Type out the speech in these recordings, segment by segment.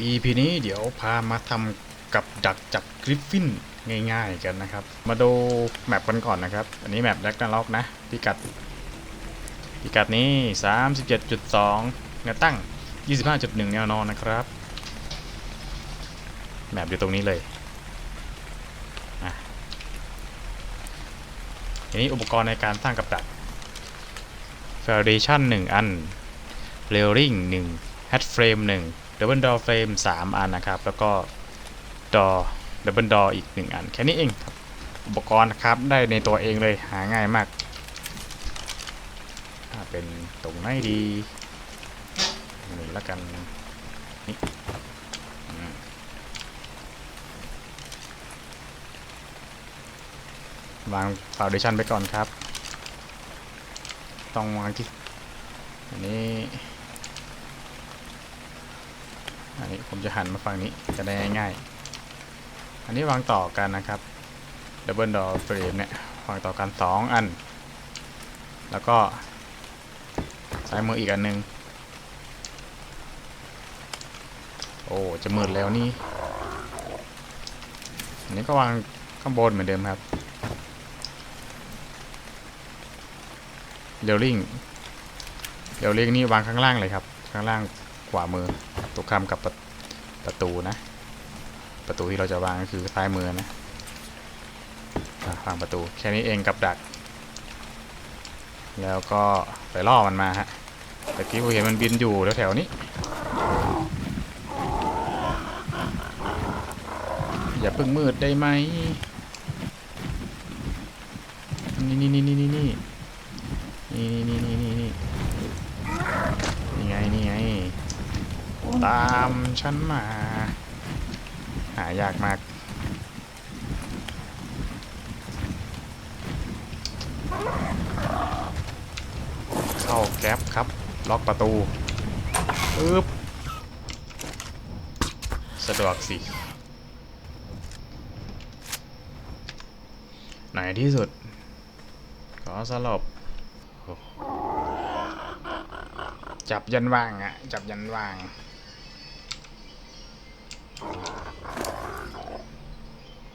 EP นี้เดี๋ยวพามาทำกับดักจับกริฟฟินง่ายๆกันนะครับ มาดูแมปกันก่อนนะครับ อันนี้แมปแลกนาล็อกนะ พิกัด พิกัดนี้ 37.2แนวตั้ง 25.1 แนวนอนนะครับ แมปอยู่ตรงนี้เลยอะทีนี้อุปกรณ์ในการสร้างกับดัก Foundation 1 อัน Railing 1 Head Frame 1 Double Door Frame 3 อันนะครับ แล้วก็ Door Double Door อีก 1 อัน แค่นี้เองอุปกรณ์นะครับ ได้ในตัวเองเลยหาง่ายมากถ้าเป็นตรงไหนดีนี่ล้วกันนี่วาง Foundation ไปก่อนครับ ต้องวางที่อันนี้ อันนี้ผมจะหันมาฝั่งนี้จะได้ง่ายๆ อันนี้วางต่อกันนะครับ Double Door Frame เนี่ยวางต่อกัน 2 อัน แล้วก็ซ้ายมืออีกอันหนึง โอ้ จะมืดแล้วนี่ อันนี้ก็วางข้างบนเหมือนเดิมครับเดลลิงเดลลิงนี่วางข้างล่างเลยครับ ข้างล่างขวามือ ตรงข้ามกับประประตูนะ ประตูที่เราจะวางก็คือซ้ายมือนะอะวางประตูแค่นี้เองกับดัก แล้วก็ไปล่อมันมาฮะตะกี้ผมเห็นมันบินอยู่แถวๆนี้ อย่าเพิ่งมืดได้ไหมนี่นี่นี่นี่นี่นี่นี่นี่นี่ไงนี่ไง ตามฉันมา หายากมาก เข้าแก๊ปครับ ล็อกประตูปึ๊บสะดวกสิไหนที่สุด ขอสลบโอ้จับยันว่างอะจับยันว่าง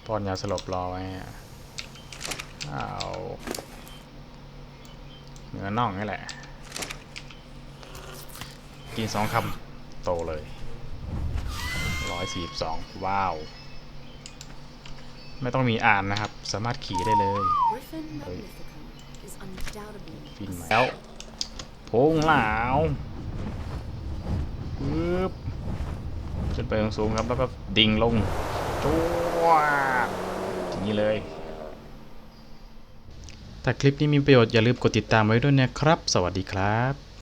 ป้อนยาสลบรอไว้เอาเนื้อน่องนี่แหละ กินสองคำโตเลยร้อยสี่สิบสองว้าว ไม่ต้องมีอ่านนะครับ สามารถขี่ได้เลยฟิน a มแล้วพงหลาวปึ๊บ ขึ้นไปสูงครับ แล้วก็ดิ่งลงจ้วอย่างนี้เลย ถ้าคลิปนี้มีประโยชน์อย่าลืมกดติดตามไว้ด้วยนะครับ สวัสดีครับ